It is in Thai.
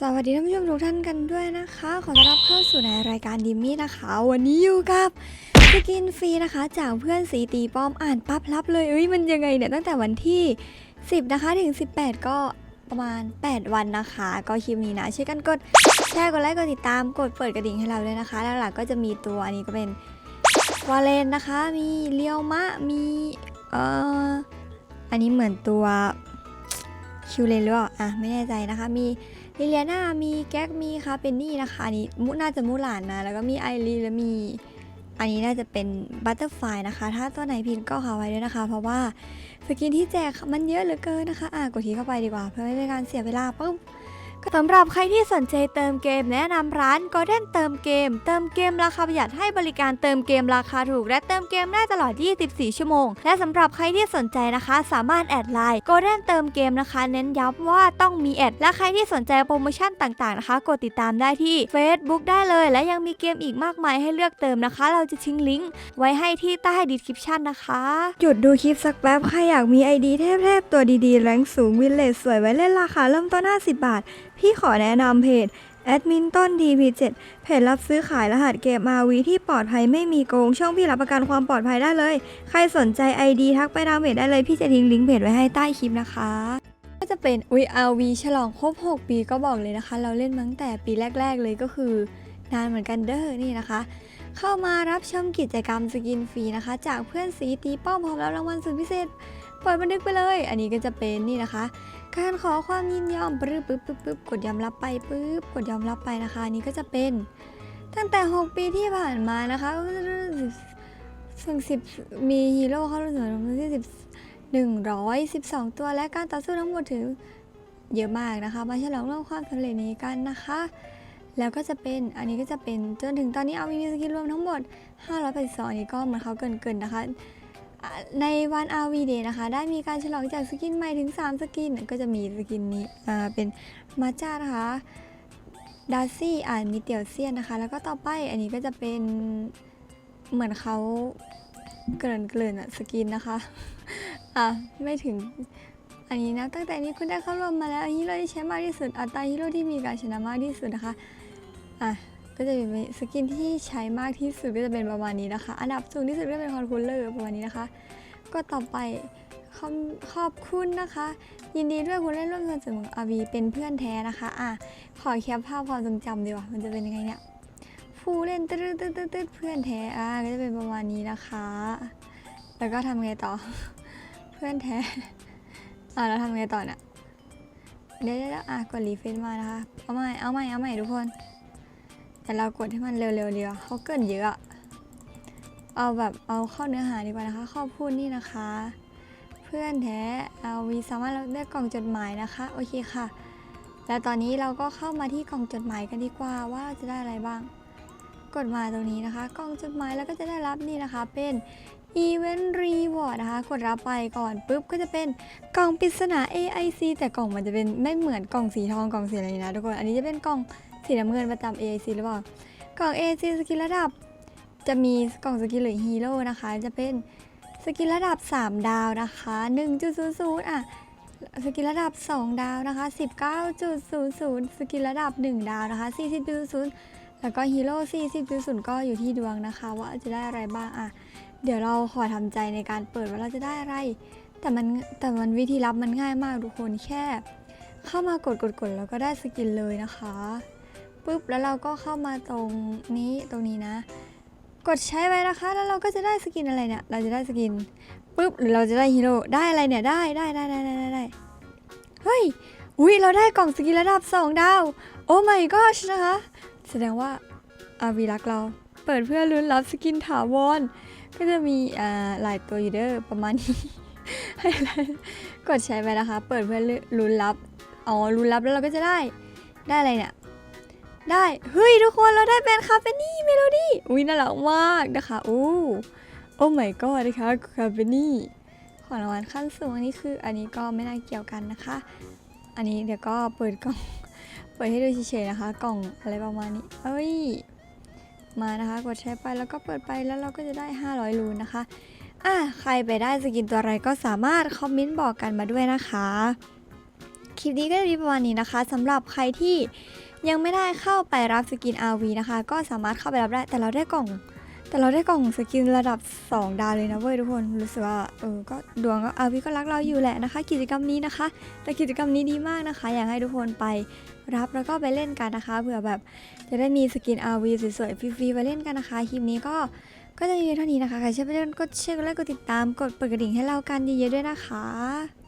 สวัสดีท่านผู้ชมทุกท่านกันด้วยนะคะ ขอต้อนรับเข้าสู่ในรายการดิมมี่นะคะ วันนี้อยู่กับสกินฟรีนะคะ จากเพื่อนสีตีป้อมอ่านปั๊บรับเลยเอ้ยมันยังไงเนี่ยตั้งแต่วันที่ 10 นะคะถึง 18 ก็ประมาณ 8 วันนะคะ ก็คลิปนี้นะช่วยกันกดแชร์กดไลค์กดติดตามกดเปิดกระดิ่งให้เราด้วยนะคะแล้วหลังๆก็จะมีตัวอันนี้ก็เป็นวาเลนนะคะ มีเลียวมะมีเอ่ออันนี้เหมือนตัวคิวเลนหรือเปล่าอะไม่แน่ใจนะคะมี ลิเลียนามีแก๊กมีคาเป็นนี่นะคะอันนี้มุน่าจะมูหลานนะ แล้วก็มีไอรีและมี อันนี้น่าจะเป็นบัตเตอร์ไฟนะคะ ถ้าตัวไหนผิดก็ขอไว้ด้วยนะคะ เพราะว่าสกินที่แจกมันเยอะเหลือเกินนะคะ อะกดทีเข้าไปดีกว่า เพื่อไม่เป็นการเสียเวลาปุ๊บ สำหรับใครที่สนใจเติมเกมแนะนำร้าน Golden เติมเกม เติมเกมราคาประหยัดให้บริการเติมเกมราคาถูก และเติมเกมได้ตลอด 24 ชั่วโมง และสำหรับใครที่สนใจนะคะ สามารถแอดไลน์ Golden เติมเกมนะคะ เน้นย้ำว่าต้องมีแอด และใครที่สนใจโปรโมชั่นต่างๆนะคะ กดติดตามได้ที่ Facebook ได้เลย และยังมีเกมอีกมากมายให้เลือกเติมนะคะ เราจะทิ้งลิงก์ไว้ให้ที่ใต้ดีคริปชันนะคะหยุดดูคลิปสักแป๊บใครอยากมี ID เทพๆตัวดีๆแรงสูงวินเลจสวยไว้เล่นราคาเริ่มต้น 50 บาทพี่ขอแนะนำเพจแอดมินต้น DP7 เพจรับซื้อขายรหัสเกม RV ที่ปลอดภัยไม่มีโกง ช่องพี่รับประกันความปลอดภัยได้เลย ใครสนใจ ID ทักไปทางเพจได้เลย พี่จะทิ้งลิงก์เพจไว้ให้ใต้คลิปนะคะก็จะเป็นอุ้ย RV ฉลองครบ 6 ปีก็บอกเลยนะคะ เราเล่นมาตั้งแต่ปีแรก ๆ เลยก็คือนานเหมือนกันเด้อนี่นะคะ เข้ามารับชมกิจกรรมสกินฟรีนะคะ จากเพื่อนสีตีป้อมพร้อมรับรางวัลสุดพิเศษปล่อยบันทึกไปเลย อันนี้ก็จะเป็นนี่นะคะ การขอความยินยอมปึ๊บปึ๊บปึ๊บปึ๊บกดยอมรับไปปึ๊บกดยอมรับไปนะคะนี้ก็จะเป็นตั้งแต่ 6 ปีที่ผ่านมานะคะก็จะถึงสิบมีฮีโร่เข้าร่วมสนมที่สิบหนึ่งร้อยสิบสองตัวและการต่อสู้ทั้งหมดถึงเยอะมากนะคะ มาฉลองเรื่องความสำเร็จนี้กันนะคะ แล้วก็จะเป็นอันนี้ก็จะเป็นจนถึงตอนนี้เอามีสกินรวมทั้งหมด582อันนี้ก็เหมือนเขาเกินๆนะคะ อะในวัน RV Day นะคะ ได้มีการฉลองจากสกินใหม่ถึง 3 สกิน ก็จะมีสกินนี้อ่าเป็นมาจ้านะคะดาซี่อ่านมีเตียวเซียนนะคะ แล้วก็ต่อไปอันนี้ก็จะเป็นเหมือนเขาเกริ่อนเกริ่นอะสกินนะคะ อะไม่ถึงอันนี้นะตั้งแต่นี้คุณได้เข้าร่วมมาแล้วฮีโร่ที่ใช้มากที่สุดอัตราฮีโร่ที่มีการชนะมากที่สุดนะคะอะ ก็จะเป็นสกินที่ใช้มากที่สุดก็จะเป็นประมาณนี้นะคะ อันดับสูงที่สุดก็เป็นคอนคูลเลอร์ประมาณนี้นะคะ ก็ต่อไปขอบขอบคุณนะคะ ยินดีด้วยคุณเล่นร่วมสนุกสนุกอาวีเป็นเพื่อนแท้นะคะอะขอแคปภาพความทรงจำดีกว่ามันจะเป็นยังไงเนี่ยผู้เล่นตืดตืดตืดเพื่อนแท้อะก็จะเป็นประมาณนี้นะคะ แล้วก็ทำไงต่อ เพื่อนแท้อะแล้วทำไงต่อเนี่ยเดี๋ยวเดี๋ยวเดี๋ยวอะกดรีเฟซมานะคะ เอาใหม่เอาใหม่เอาใหม่ทุกคน แต่เรากดให้มันเร็วๆเดียวาเขาเกินเยอะ เอาแบบเอาเข้าเนื้อหาดีกว่านะคะ ข้อบคุณนี่นะคะ เพื่อนแท้เอาวีสามารถเลือกกล่องจดหมายนะคะ โอเคค่ะ แล้วตอนนี้เราก็เข้ามาที่กล่องจดหมายกันดีกว่าว่าจะได้อะไรบ้าง กดมาตรงนี้นะคะ กล่องจดหมายแล้วก็จะได้รับนี่นะคะ เป็น Event Reward นะคะ กดรับไปก่อนปุ๊บก็จะเป็นกล่องปริศนา AIC แต่กล่องมันจะเป็นไม่เหมือนกล่องสีทองกล่องสีอะไรนะทุกคน อันนี้จะเป็นกล่อง สีน้ำเงินประจำ AIC หรือเปล่ากล่อง AIC สกินระดับ จะมีกล่องสกินหรือฮีโร่นะคะ จะเป็นสกินระดับ 3 ดาวนะคะ 1.00อะสกินระดับ 2 ดาวนะคะ 19.00 สกินระดับ 1 ดาวนะคะ 40.00 แล้วก็ฮีโร่40.0 ก็อยู่ที่ดวงนะคะ ว่าจะได้อะไรบ้างอะ เดี๋ยวเราขอทำใจในการเปิดว่าเราจะได้อะไร แต่มันแต่มันวิธีรับมันง่ายมากทุกคนแค่ เข้ามากดกดกดแล้วก็ได้สกินเลยนะคะ ปุ๊บแล้วเราก็เข้ามาตรงนี้ตรงนี้นะ กดใช้ไว้นะคะ แล้วเราก็จะได้สกินอะไรเนี่ย เราจะได้สกินปุ๊บหรือเราจะได้ฮีโร่ได้อะไรเนี่ยได้ได้ได้ได้ได้ได้เฮ้ยอุ้ยเราได้กล่องสกินระดับ 2 ดาว โอ้ my gosh นะคะ แสดงว่าอาวีรักเราเปิดเพื่อลุ้นรับสกินถาวรก็จะมีอ่าหลายตัวอยู่เด้อประมาณนี้ให้อะไรกดใช้ไปนะคะ เปิดเพื่อลุ้นรับอ๋อลุ้นรับแล้วเราก็จะได้ได้อะไรเนี่ย ได้ เฮ้ย ทุกคนเราได้เป็นคาเฟนี่เมโลดี้อุ้ยน่ารักมากนะคะโอ้โอ้ my god นะคะคาเฟนี่ของรางวัลขั้นสูงอันนี้คืออันนี้ก็ไม่น่าเกี่ยวกันนะคะ อันนี้เดี๋ยวก็เปิดกล่อง เปิดให้ดูเฉยๆนะคะ กล่องอะไรประมาณนี้ เอ้ย มานะคะกดใช้ไปแล้วก็เปิดไปแล้วเราก็จะได้ 500ลูนนะคะอะใครไปได้สกินตัวอะไรก็สามารถคอมเมนต์บอกกันมาด้วยนะคะ คลิปนี้ก็จะมีประมาณนี้นะคะสำหรับใครที่ ยังไม่ได้เข้าไปรับสกิน RV นะคะ ก็สามารถเข้าไปรับได้แต่เราได้กล่อง แต่เราได้กล่องสกินระดับ 2 ดาวเลยนะเว้ยทุกคนรู้สึกว่าเออก็ดวงก็ RV ก็รักเราอยู่แหละนะคะ กิจกรรมนี้นะคะ แต่กิจกรรมนี้ดีมากนะคะ อยากให้ทุกคนไปรับแล้วก็ไปเล่นกันนะคะเผื่อแบบจะได้มีสกิน RV สวยๆฟรีๆไปเล่นกันนะคะคลิปนี้ก็ก็จะมีเท่านี้นะคะใครชอบเล่นก็เชื่อกันแล้วกดติดตามกดเปิดกระดิ่งให้เรากันเยอะๆด้วยนะคะ